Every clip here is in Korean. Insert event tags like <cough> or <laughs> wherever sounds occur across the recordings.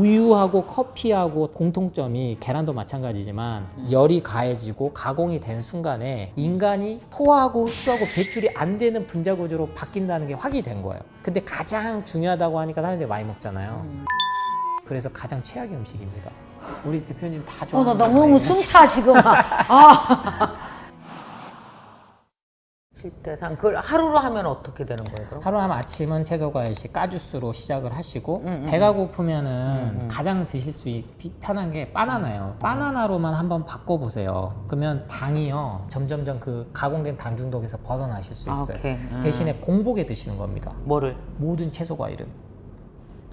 우유하고 커피하고 공통점이 계란도 마찬가지지만 열이 가해지고 가공이 된 순간에 인간이 토하고 흡수하고 배출이 안 되는 분자 구조로 바뀐다는 게 확인이 된 거예요. 근데 가장 중요하다고 하니까 사람들이 많이 먹잖아요. 그래서 가장 최악의 음식입니다. 우리 대표님 다 어, 좋아하는 나 거 너무 많이 숨차 지금. 아. <laughs> 실대상 그걸 하루로 하면 어떻게 되는 거예요? 그럼? 하루 하면 아침은 채소 과일식 까주스로 시작을 하시고 음, 배가 고프면은 가장 드실 수 있, 편한 게 바나나예요. 바나나로만 한번 바꿔 보세요. 그러면 당이요 점점점 그 가공된 당 중독에서 벗어나실 수 아, 있어요. 오케이. 음. 대신에 공복에 드시는 겁니다. 뭐를? 모든 채소 과일은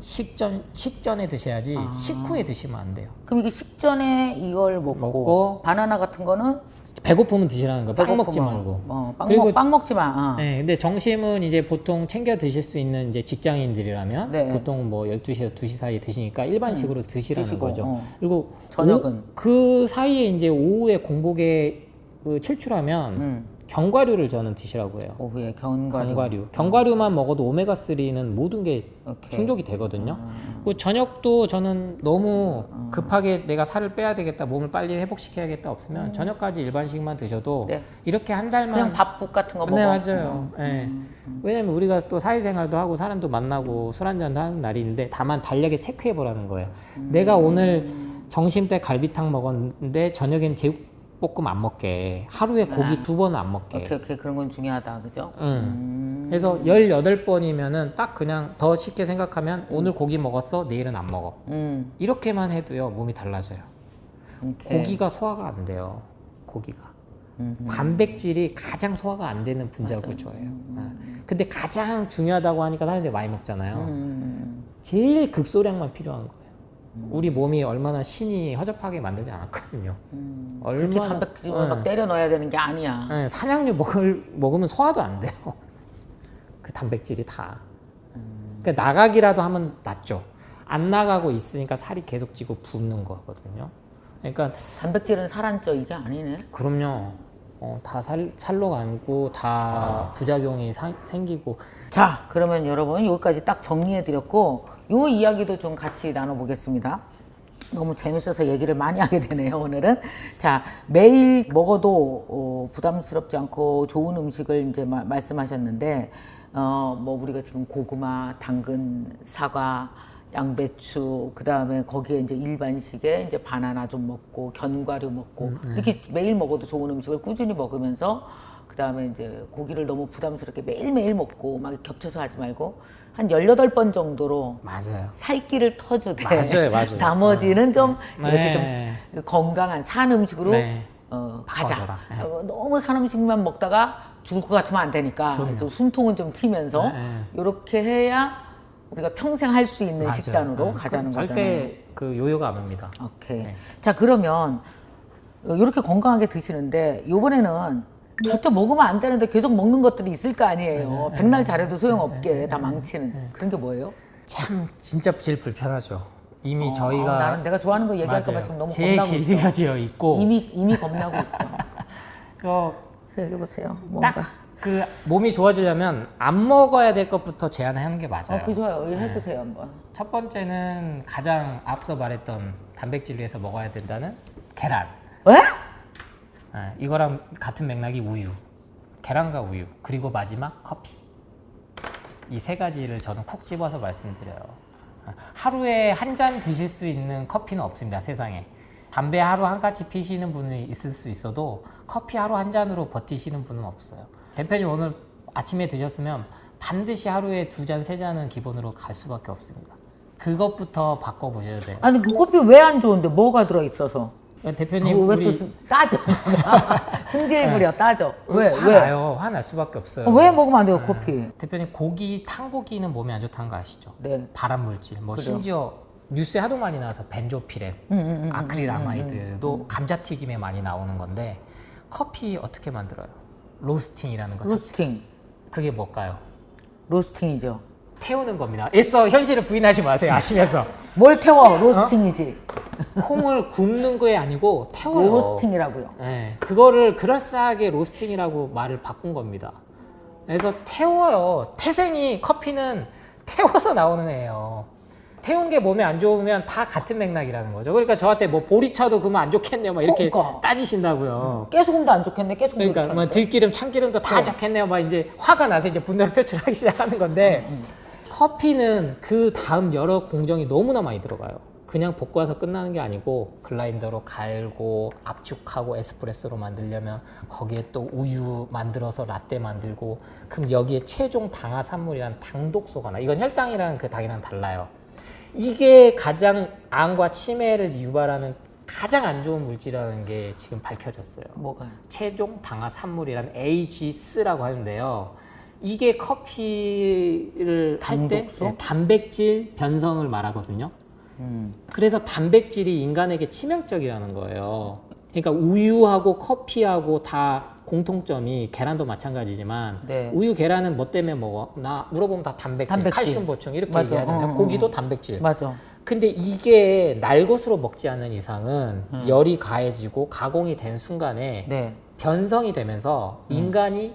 식전 식전에 드셔야지 아. 식후에 드시면 안 돼요. 그럼 이게 식전에 이걸 먹고, 먹고 바나나 같은 거는 배고프면 드시라는 거예요. 빵 먹지 말고. 어, 빵, 그리고 먹, 빵 먹지 마. 어. 네, 근데 점심은 이제 보통 챙겨 드실 수 있는 이제 직장인들이라면 네. 음. 보통 뭐 12시에서 2시 사이에 드시니까 일반식으로 드시라는 드시고, 거죠. 어. 그리고 저녁은? 오- 그 사이에 이제 오후에 공복에 그 출출하면 음. 견과류를 저는 드시라고 해요. 오후에 견과류. 견과류. 견과류만 먹어도 오메가 3는 모든 게 오케이. 충족이 되거든요. 그 저녁도 저는 너무 급하게 내가 살을 빼야 되겠다, 몸을 빨리 회복시켜야겠다 없으면 저녁까지 일반식만 드셔도 네. 이렇게 한 달만 그냥 밥국 같은 거 먹어. 네 맞아요. 예. 왜냐면 우리가 또 사회생활도 하고 사람도 만나고 술 한잔도 하는 날인데 다만 달력에 체크해 보라는 거예요. 내가 오늘 점심 때 갈비탕 먹었는데 저녁엔 제육 볶음 안 먹게. 하루에 고기 두 번은 안 먹게. 오케이 오케이 그런 건 중요하다 그죠? 음. 그래서 18번이면은 딱 그냥 더 쉽게 생각하면 오늘 고기 먹었어, 내일은 안 먹어. 음. 이렇게만 해도요, 몸이 달라져요. 오케이. 고기가 소화가 안 돼요. 고기가. 음. 단백질이 가장 소화가 안 되는 분자 구조예요. 아. 근데 가장 중요하다고 하니까 사람들이 많이 먹잖아요. 음. 제일 극소량만 필요한 거예요. 우리 몸이 얼마나 신이 허접하게 만들지 않았거든요. 음. 얼마나 단백질을 응. 막 때려 넣어야 되는 게 아니야. 네, 사냥류 먹을, 먹으면 소화도 안 돼요. 그 단백질이 다. 그러니까 나가기라도 하면 낫죠. 안 나가고 있으니까 살이 계속 찌고 붓는 거거든요. 그러니까 단백질은 살안 쪄 이게 아니네. 그럼요. 어, 다 살, 살로 가고 다 부작용이 사- 생기고 자, 그러면 여러분 여기까지 딱 정리해 드렸고 요 이야기도 좀 같이 나눠 보겠습니다. 너무 재밌어서 얘기를 많이 하게 되네요, 오늘은. 자, 매일 먹어도 어, 부담스럽지 않고 좋은 음식을 이제 마- 말씀하셨는데, 어, 뭐 우리가 지금 고구마, 당근, 사과, 양배추, 그 다음에 거기에 이제 일반식에 이제 바나나 좀 먹고, 견과류 먹고, 이렇게 매일 먹어도 좋은 음식을 꾸준히 먹으면서, 그 다음에 이제 고기를 너무 부담스럽게 매일매일 먹고, 막 겹쳐서 하지 말고, 한 18번 정도로 맞아요. 살기를 터주되 맞아요, <laughs> 맞아요. 나머지는 좀 이렇게 네. 좀 건강한 산 음식으로 네. 어, 가자. 네. 어, 너무 산 음식만 먹다가 죽을 것 같으면 안 되니까. 좀 숨통은 좀 튀면서 네, 이렇게 해야 우리가 평생 할 수 있는 맞아요. 식단으로 네. 가자는 거잖아요. 절대 그 요요가 안 옵니다. 오케이. 네. 자 그러면 이렇게 건강하게 드시는데 이번에는 절대 먹으면 안 되는데 계속 먹는 것들이 있을 거 아니에요. 네, 백날 잘해도 소용없게 다 망치는 그런 게 뭐예요? 참 진짜 제일 불편하죠. 이미 어, 저희가 나는 내가 좋아하는 거 얘기할까 봐 맞아요. 지금 너무 제일 겁나고 있어. 길들여져 있고 이미 이미 겁나고 있어. <laughs> 그래서 얘기해 보세요. 뭔가. 딱 그 몸이 좋아지려면 안 먹어야 될 것부터 제한하는 게 맞아요. 어, 그 좋아요. 네. 해보세요 한번. 첫 번째는 가장 앞서 말했던 단백질 위해서 먹어야 된다는 계란. 왜? 예, 이거랑 같은 맥락이 우유. 계란과 우유. 그리고 마지막 커피. 이 세 가지를 저는 콕 집어서 말씀드려요. 아, 하루에 한 잔 드실 수 있는 커피는 없습니다, 세상에. 담배 하루 한 가지 피시는 분이 있을 수 있어도 커피 하루 한 잔으로 버티시는 분은 없어요. 대표님 오늘 아침에 드셨으면 반드시 하루에 두 잔, 세 잔은 기본으로 갈 수밖에 없습니다. 그것부터 바꿔보셔야 돼요. 아니 그 커피 왜 안 좋은데 뭐가 들어 있어서? 대표님, 왜 우리 또 따져? <laughs> 승질 부려 따져. 왜 왜? 화나요. 화날 수밖에 없어요. 어, 왜 먹으면 안 돼요 커피? 대표님 고기 탄고기는 몸에 안 좋다는 거 아시죠? 네. 발암 물질, 뭐 그죠. 심지어 뉴스에 하도 많이 나와서 벤조피렘, 음, 음, 음, 아크릴아마이드도 감자튀김에 많이 나오는 건데 커피 어떻게 만들어요? 로스팅이라는 거 자체. 로스팅. 그게 뭘까요? 로스팅이죠. 태우는 겁니다. 애써 현실을 부인하지 마세요. 아시면서 <laughs> 뭘 태워? 로스팅이지. 콩을 굽는 거에 아니고 태워요. 로스팅이라고요. 네, 그거를 그럴싸하게 로스팅이라고 말을 바꾼 겁니다. 그래서 태워요. 태생이 커피는 태워서 나오는 애예요. 태운 게 몸에 안 좋으면 다 같은 맥락이라는 거죠. 그러니까 저한테 뭐 보리차도 그러면 안 좋겠네요. 막 이렇게 그러니까. 따지신다고요. 깨소금도 안 좋겠네. 깨소금. 그러니까 뭐 들기름, 참기름도 다 좋겠네요. 막 이제 화가 나서 이제 분노를 <laughs> 표출하기 시작하는 건데 커피는 그 다음 여러 공정이 너무나 많이 들어가요. 그냥 볶아서 끝나는 게 아니고 글라인더로 갈고 압축하고 에스프레소로 만들려면 거기에 또 우유 만들어서 라떼 만들고 그럼 여기에 최종 방아산물이란 당독소가 나. 이건 혈당이랑 그 당이랑 달라요. 이게 가장 암과 치매를 유발하는 가장 안 좋은 물질이라는 게 지금 밝혀졌어요. 뭐가? 최종 방아산물이라는 AGS라고 하는데요. 이게 커피를 할때 당독소? 단백질 변성을 말하거든요. 음. 그래서 단백질이 인간에게 치명적이라는 거예요. 그러니까 우유하고 커피하고 다 공통점이 계란도 마찬가지지만 네. 우유 계란은 뭐 때문에 먹어? 나 물어보면 다 단백질, 단백질. 칼슘 보충 이렇게 맞아. 얘기하잖아요. 어, 어, 고기도 어. 단백질. 맞아. 근데 이게 날 것으로 먹지 않는 이상은 음. 열이 가해지고 가공이 된 순간에 네. 변성이 되면서 인간이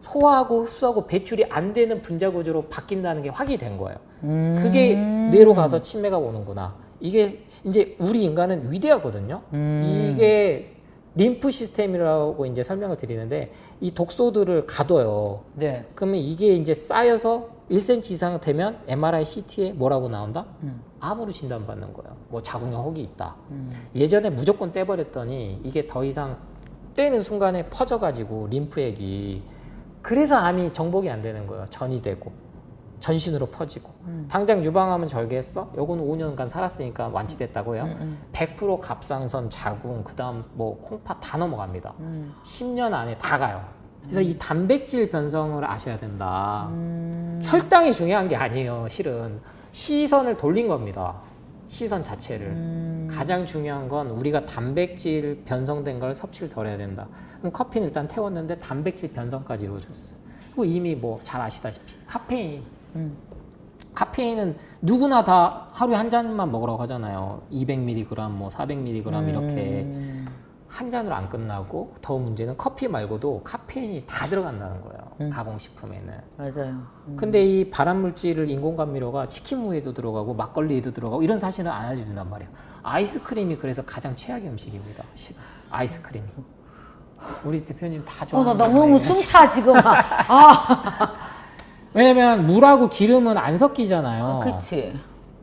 소화하고 흡수하고 배출이 안 되는 분자 구조로 바뀐다는 게 확인이 된 거예요. 음. 그게 뇌로 가서 치매가 오는구나. 이게 이제 우리 인간은 위대하거든요. 음. 이게 림프 시스템이라고 이제 설명을 드리는데 이 독소들을 가둬요. 네. 그러면 이게 이제 쌓여서 1cm 이상 되면 MRI, CT에 뭐라고 나온다? 음. 암으로 진단받는 거예요. 뭐 자궁에 혹이 있다. 예전에 무조건 떼버렸더니 이게 더 이상 떼는 순간에 퍼져가지고 림프액이 그래서 암이 정복이 안 되는 거예요. 전이 되고 전신으로 퍼지고 당장 유방암은 절개했어? 요거는 5년간 살았으니까 완치됐다고요. 100% 갑상선, 자궁, 그다음 뭐 콩팥 다 넘어갑니다. 10년 안에 다 가요. 그래서 이 단백질 변성을 아셔야 된다. 혈당이 중요한 게 아니에요. 실은 시선을 돌린 겁니다. 시선 자체를 가장 중요한 건 우리가 단백질 변성된 걸 섭취를 덜 해야 된다. 그럼 커피는 일단 태웠는데 단백질 변성까지 이루어졌어. 그리고 이미 뭐 잘 아시다시피 카페인. 카페인은 누구나 다 하루에 한 잔만 먹으라고 하잖아요. 200mg, 뭐 400mg 이렇게 한 잔으로 안 끝나고 더 문제는 커피 말고도 카페인이 다 들어간다는 거예요. 가공식품에는. 맞아요. 근데 이 발암 물질을 인공 감미료가 치킨무에도 들어가고 막걸리에도 들어가고 이런 사실은 안 알려준단 말이에요. 아이스크림이 그래서 가장 최악의 음식입니다. 시- 아이스크림이. 우리 대표님 다 어, 좋아하는 나거 너무? 숨차 지금. 아, <laughs> 왜냐면 물하고 기름은 안 섞이잖아요. 그치.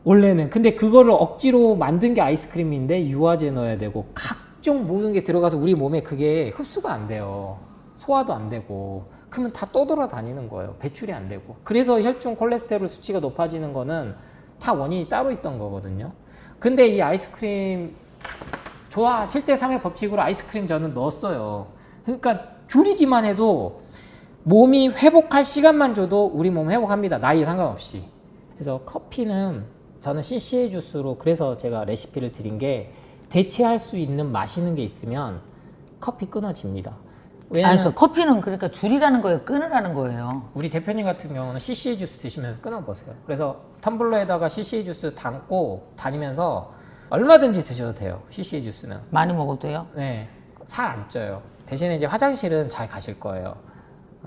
원래는. 근데 그거를 억지로 만든 게 아이스크림인데 유화제 넣어야 되고 각종 모든 게 들어가서 우리 몸에 그게 흡수가 안 돼요. 소화도 안 되고. 그러면 다 떠돌아다니는 거예요. 배출이 안 되고. 그래서 혈중 콜레스테롤 수치가 높아지는 거는 다 원인이 따로 있던 거거든요. 근데 이 아이스크림 좋아. 7대 3의 법칙으로 아이스크림 저는 넣었어요. 그러니까 줄이기만 해도 몸이 회복할 시간만 줘도 우리 몸 회복합니다 나이 상관없이 그래서 커피는 저는 CCA 주스로 그래서 제가 레시피를 드린 게 대체할 수 있는 마시는 게 있으면 커피 끊어집니다. 아니, 왜냐면 그 커피는 그러니까 줄이라는 거예요. 끊으라는 거예요. 우리 대표님 같은 경우는 CCA 주스 드시면서 끊어보세요. 그래서 텀블러에다가 CCA 주스 담고 다니면서 얼마든지 드셔도 돼요. CCA 주스는. 많이 먹어도 돼요? 네, 살 안 쪄요. 대신에 이제 화장실은 잘 가실 거예요.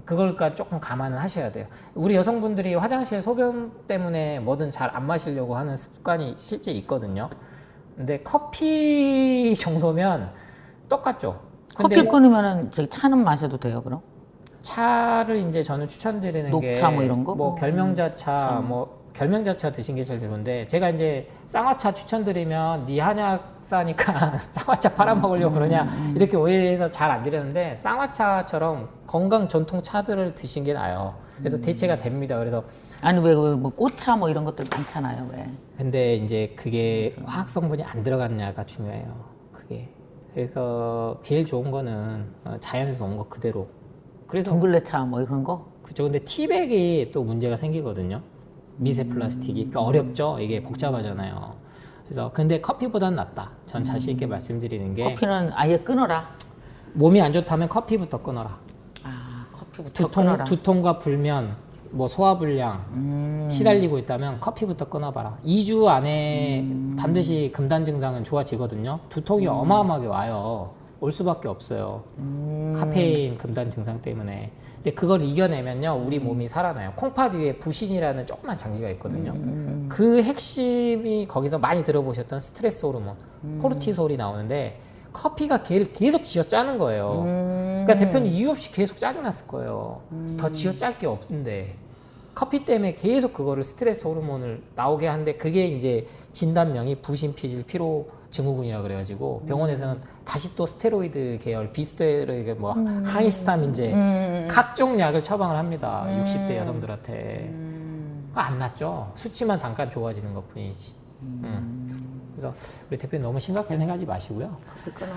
그걸까 조금 감안을 하셔야 돼요. 우리 여성분들이 화장실 소변 때문에 뭐든 잘 안 마시려고 하는 습관이 실제 있거든요. 근데 커피 <laughs> 정도면 똑같죠. 커피 끊으면은 저기 차는 마셔도 돼요, 그럼? 차를 이제 저는 추천드리는 게 녹차 뭐 이런 거? 뭐 음, 결명자차 뭐 결명자차 드신 게 제일 좋은데 제가 이제 쌍화차 추천드리면 네 한약 싸니까 <laughs> 쌍화차 팔아 먹으려고 그러냐 이렇게 오해해서 잘 안 드렸는데 쌍화차처럼 건강 전통 차들을 드신 게 나아요. 그래서 대체가 됩니다. 그래서 아니 왜 뭐 꽃차 뭐 이런 것들 많잖아요, 왜? 근데 이제 그게 화학 성분이 안 들어갔냐가 중요해요. 그게 그래서 제일 좋은 거는 어, 자연에서 온 거 그대로. 그래서 둥글레차 뭐 이런 거? 그죠. 근데 티백이 또 문제가 생기거든요. 미세 플라스틱이. 그러니까 어렵죠. 이게 복잡하잖아요. 그래서 근데 커피보다는 낫다. 전 자신 있게 말씀드리는 게 커피는 아예 끊어라. 몸이 안 좋다면 커피부터 끊어라. 아, 커피부터 두통, 끊어라. 두통과 불면, 뭐 소화불량 음. 시달리고 있다면 커피부터 끊어봐라. 2주 안에 음. 반드시 금단 증상은 좋아지거든요. 두통이 어마어마하게 와요. 올 수밖에 없어요. 음. 카페인 금단 증상 때문에. 근데 그걸 이겨내면요 우리 몸이 살아나요. 콩팥 위에 부신이라는 조그만 장기가 있거든요. 음, 그 핵심이 거기서 많이 들어보셨던 스트레스 호르몬, 음. 코르티솔이 나오는데 커피가 걔를 계속 쥐어 짜는 거예요. 음. 그러니까 대표님 이유 없이 계속 짜증났을 거예요. 더 쥐어 짤 게 없는데 커피 때문에 계속 그거를 스트레스 호르몬을 나오게 하는데 그게 이제 진단명이 부신 피질 피로 증후군이라 그래가지고 병원에서는 다시 또 스테로이드 계열 비스테로이드 뭐 하이스타민제 음. 각종 약을 처방을 합니다. 60대 여성들한테 그거 안 낫죠. 수치만 잠깐 좋아지는 것 뿐이지. 음. 그래서 우리 대표님 너무 심각하게 생각하지 마시고요. 커피 끊어.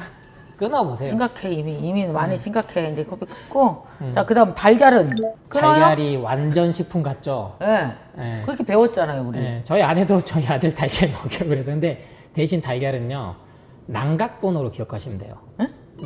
끊어보세요. 심각해 이미 이미 많이 심각해 이제 커피 끊고 자 그다음 달걀은 끊어요? 달걀이 완전 식품 같죠. 예. 예. 그렇게 배웠잖아요 우리. 예, 저희 아내도 저희 아들 달걀 먹여요. 그래서 근데 대신 달걀은요 난각 번호로 기억하시면 돼요.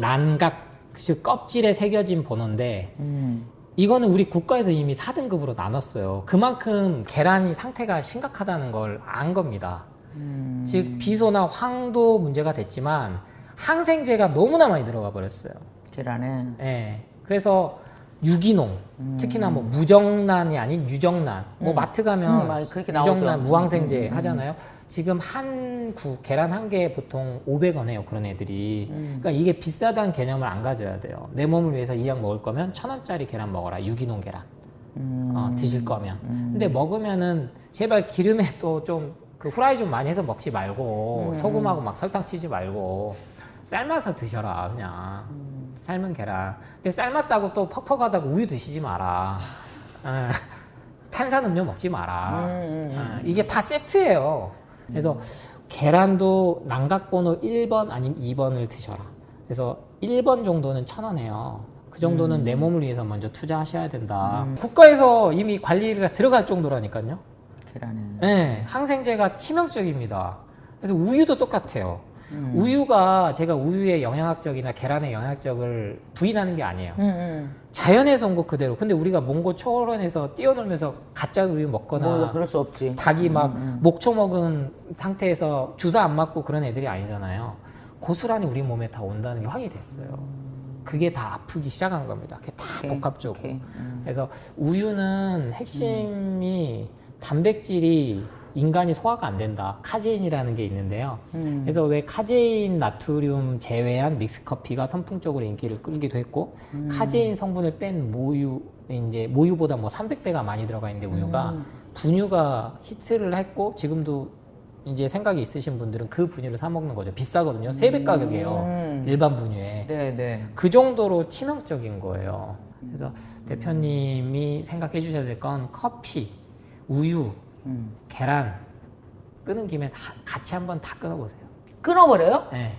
난각 즉 껍질에 새겨진 번호인데 음. 이거는 우리 국가에서 이미 4등급으로 나눴어요. 그만큼 계란이 상태가 심각하다는 걸 안 겁니다. 음. 즉 비소나 황도 문제가 됐지만 항생제가 너무나 많이 들어가 버렸어요. 계란에. 예. 그래서 유기농, 특히나 뭐 무정란이 아닌 유정란. 뭐 마트 가면 음, 그렇게 나오죠. 음, 유정란 무항생제 하잖아요. 지금 한 구 계란 한 개에 보통 500원 해요. 그런 애들이. 음. 그러니까 이게 비싸다는 개념을 안 가져야 돼요. 내 몸을 위해서 이 약 먹을 거면 천 원짜리 계란 먹어라. 유기농 계란. 음. 어, 드실 거면. 근데 먹으면은 제발 기름에 <laughs> 또 좀 그 후라이 좀 많이 해서 먹지 말고 소금하고 막 설탕 치지 말고 삶아서 드셔라 그냥 삶은 계란. 근데 삶았다고 또 퍽퍽하다고 우유 드시지 마라. 어, 탄산음료 먹지 마라. 어, 이게 다 세트예요. 그래서 계란도 난각번호 1번 아니면 2번을 드셔라. 그래서 1번 정도는 천 원 해요. 그 정도는 내 몸을 위해서 먼저 투자하셔야 된다. 국가에서 이미 관리가 들어갈 정도라니까요. 계란에. 네, 항생제가 치명적입니다. 그래서 우유도 똑같아요. 음. 우유가 제가 우유의 영양학적이나 계란의 영양학적을 부인하는 게 아니에요. 음, 음. 자연에서 온 것 그대로. 근데 우리가 몽고 초원에서 뛰어놀면서 가짜 우유 먹거나 뭐 그럴 수 없지. 닭이 막 목초 먹은 상태에서 주사 안 맞고 그런 애들이 아니잖아요. 고스란히 우리 몸에 다 온다는 게 확인이 됐어요. 그게 다 아프기 시작한 겁니다. 그게 다 오케이, 복합적으로. 오케이. 음. 그래서 우유는 핵심이 단백질이 인간이 소화가 안 된다. 카제인이라는 게 있는데요. 음. 그래서 왜 카제인 나트륨 제외한 믹스 커피가 선풍적으로 인기를 끌기도 했고 음. 카제인 성분을 뺀 모유 이제 모유보다 뭐 300배가 많이 들어가 있는데 우유가 음. 분유가 히트를 했고 지금도 이제 생각이 있으신 분들은 그 분유를 사 먹는 거죠. 비싸거든요. 세 배 가격이에요. 음. 일반 분유에. 네, 네. 그 정도로 치명적인 거예요. 그래서 대표님이 생각해 주셔야 될 건 커피, 우유, 음. 계란 끊은 김에 다 같이 한번 다 끊어보세요. 끊어버려요? 네.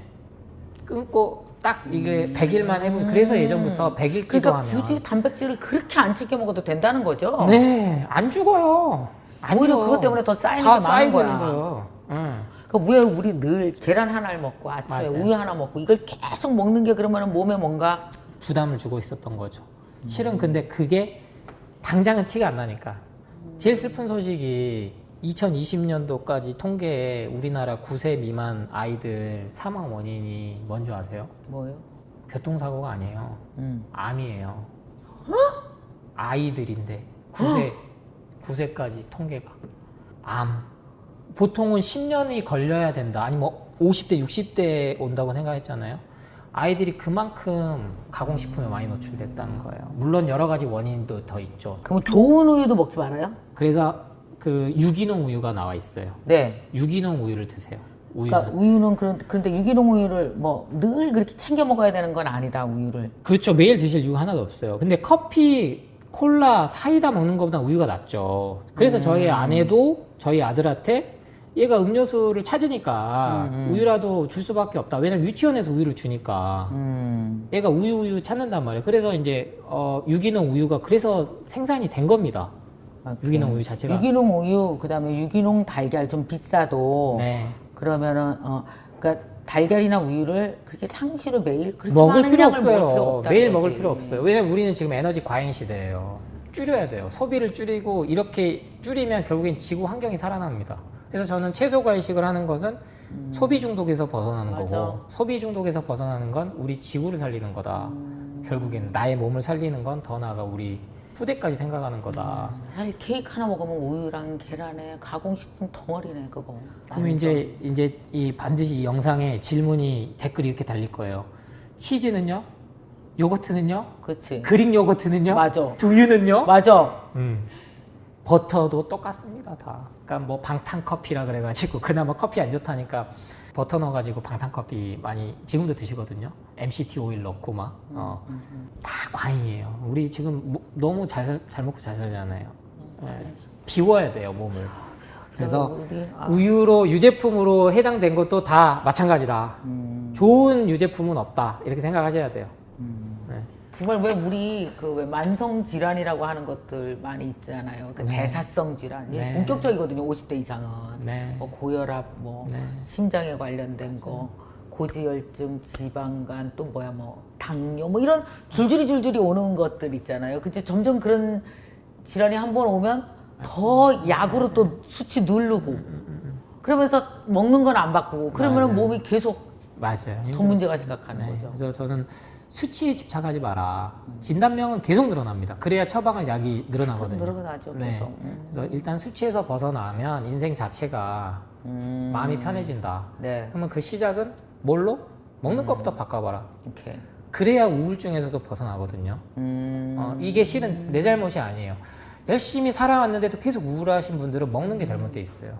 끊고 딱 이게 100일만 해보면 그래서 예전부터 100일 그러니까 기도하면 굳이 단백질을 그렇게 안 챙겨 먹어도 된다는 거죠? 네, 안 죽어요. 안 오히려 죽어. 그것 때문에 더 쌓이는 다게 많은 쌓이고 거야. 있는 거예요. 응. 그러니까 왜 우리 늘 계란 하나를 먹고 아침에 맞아요. 우유 하나 먹고 이걸 계속 먹는 게 그러면 몸에 뭔가 부담을 주고 있었던 거죠. 실은 근데 그게 당장은 티가 안 나니까. 제일 슬픈 소식이 2020년도까지 통계에 우리나라 9세 미만 아이들 사망 원인이 뭔지 아세요? 뭐예요? 교통사고가 아니에요. 음. 암이에요. 아이들인데 9세 9세까지 통계가 암. 보통은 10년이 걸려야 된다. 아니 뭐 50대 60대 온다고 생각했잖아요. 아이들이 그만큼 가공식품에 많이 노출됐다는 거예요. 물론 여러 가지 원인도 더 있죠. 그럼 좋은 우유도 먹지 말아요? 그래서 그 유기농 우유가 나와 있어요. 네. 유기농 우유를 드세요. 우유. 그러니까 우유는 그런 그런데 유기농 우유를 뭐 늘 그렇게 챙겨 먹어야 되는 건 아니다 우유를. 그렇죠. 매일 드실 이유가 하나도 없어요. 근데 커피, 콜라, 사이다 먹는 것보다 우유가 낫죠. 그래서 저희 아내도 저희 아들한테 얘가 음료수를 찾으니까 우유라도 줄 수밖에 없다. 왜냐면 유치원에서 우유를 주니까. 음. 얘가 우유 우유 찾는단 말이에요. 그래서 이제 어, 유기농 우유가 그래서 생산이 된 겁니다. 유기농 우유 자체가. 유기농 우유 그다음에 유기농 달걀 좀 비싸도 네. 그러면은 어 그러니까 달걀이나 우유를 그렇게 상시로 매일 그렇게 먹을 많은 필요 양을 먹을 필요 없어요. 없다는 매일 거지. 먹을 필요 없어요. 왜냐면 우리는 지금 에너지 과잉 시대예요. 줄여야 돼요. 소비를 줄이고 이렇게 줄이면 결국엔 지구 환경이 살아납니다. 그래서 저는 채소 과일식을 하는 것은 소비 중독에서 벗어나는 음. 맞아. 거고 소비 중독에서 벗어나는 건 우리 지구를 살리는 거다. 결국엔 나의 몸을 살리는 건 더 나아가 우리 후대까지 생각하는 거다. 사실 케이크 하나 먹으면 우유랑 계란에 가공식품 덩어리네 그거. 그러면 이제 이제 이 반드시 이 영상에 질문이 댓글이 이렇게 달릴 거예요. 치즈는요? 요거트는요? 그렇지. 그릭 요거트는요? 맞아. 두유는요? 맞아. 음. 버터도 똑같습니다 다. 그러니까 뭐 방탄 커피라 그래가지고 <laughs> 그나마 커피 안 좋다니까 버터 넣어가지고 방탄 커피 많이 지금도 드시거든요. MCT 오일 넣고 막 어. 다 과잉이에요. 우리 지금 뭐- 너무 잘, 살- 잘 먹고 잘 살잖아요. 예. 비워야 돼요 몸을. 그래서 우리 아, 우유로 유제품으로 해당된 것도 다 마찬가지다. 음. 좋은 유제품은 없다 이렇게 생각하셔야 돼요. 네. 정말 왜 우리 그 왜 만성 질환이라고 하는 것들 많이 있잖아요. 그 대사성 질환. 이게 네. 본격적이거든요. 50대 이상은. 네. 뭐 고혈압, 뭐 네. 심장에 관련된 거, 고지혈증, 지방간, 또 뭐야 뭐 당뇨, 뭐 이런 줄줄이 줄줄이 오는 것들 있잖아요. 근데 점점 그런 질환이 한 번 오면 더 약으로 또 수치 누르고 그러면서 먹는 건 안 바꾸고 그러면 맞아요. 몸이 계속 맞아요. 더 문제가 심각한 네, 거죠. 그래서 저는 수치에 집착하지 마라. 진단명은 계속 늘어납니다. 그래야 처방할 약이 늘어나거든요. 늘어나죠, 네. 계속. 음. 그래서 일단 수치에서 벗어나면 인생 자체가 음, 마음이 편해진다. 네, 그러면 그 시작은 뭘로? 먹는 것부터 바꿔봐라. 오케이. 그래야 우울증에서도 벗어나거든요. 음, 어, 이게 실은 내 잘못이 아니에요. 열심히 살아왔는데도 계속 우울하신 분들은 먹는 게 잘못돼 있어요.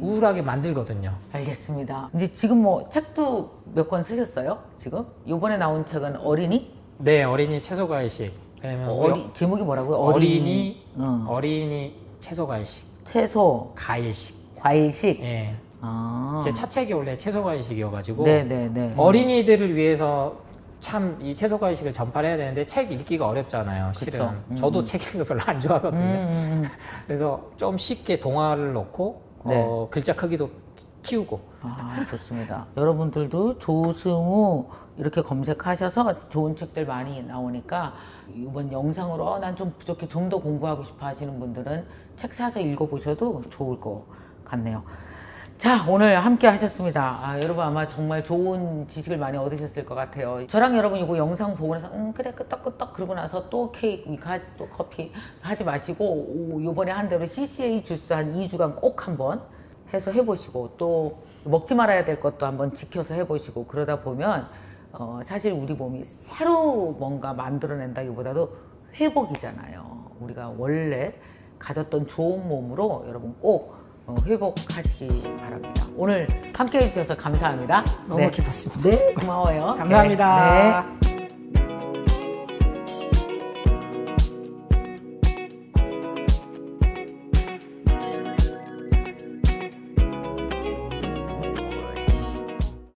우울하게 만들거든요. 알겠습니다. 이제 지금 뭐 책도 몇 권 쓰셨어요? 지금? 요번에 나온 책은 어린이? 네, 어린이 채소 과일식. 왜냐면 어리, 제목이 뭐라고요? 어린이 응. 어린이 채소 과일식 채소, 과일식. 과일식. 예. 아, 제첫 책이 원래 채소 과일식이어가지고 네네네. 어린이들을 위해서 참 이 채소 과일식을 전파해야 되는데 책 읽기가 어렵잖아요. 실은 그쵸. 저도 책 읽는 거 별로 안 좋아하거든요. 음, 음, <laughs> 그래서 좀 쉽게 동화를 넣고 네. 어, 글자 크기도 키우고 아, 좋습니다. <laughs> 여러분들도 조승우 이렇게 검색하셔서 좋은 책들 많이 나오니까 이번 영상으로 어, 난좀 부족해 좀 더 공부하고 싶어 하시는 분들은 책 사서 읽어보셔도 좋을 것 같네요. 자 오늘 함께 하셨습니다. 아, 여러분 아마 정말 좋은 지식을 많이 얻으셨을 것 같아요. 저랑 여러분 이거 영상 보고 나서 음 그래 끄떡끄떡 그러고 나서 또 케이크 하지 또 커피 하지 마시고 오, 요번에 한 대로 CCA 주스 한 2주간 꼭 한번 해서 해보시고 또 먹지 말아야 될 것도 한번 지켜서 해보시고 그러다 보면 어, 사실 우리 몸이 새로 뭔가 만들어낸다기보다도 회복이잖아요. 우리가 원래 가졌던 좋은 몸으로 여러분 꼭 어, 회복하시기 바랍니다. 오늘 함께 해주셔서 감사합니다. 너무 기뻤습니다. 네, 고마워요. 감사합니다. 네, 네.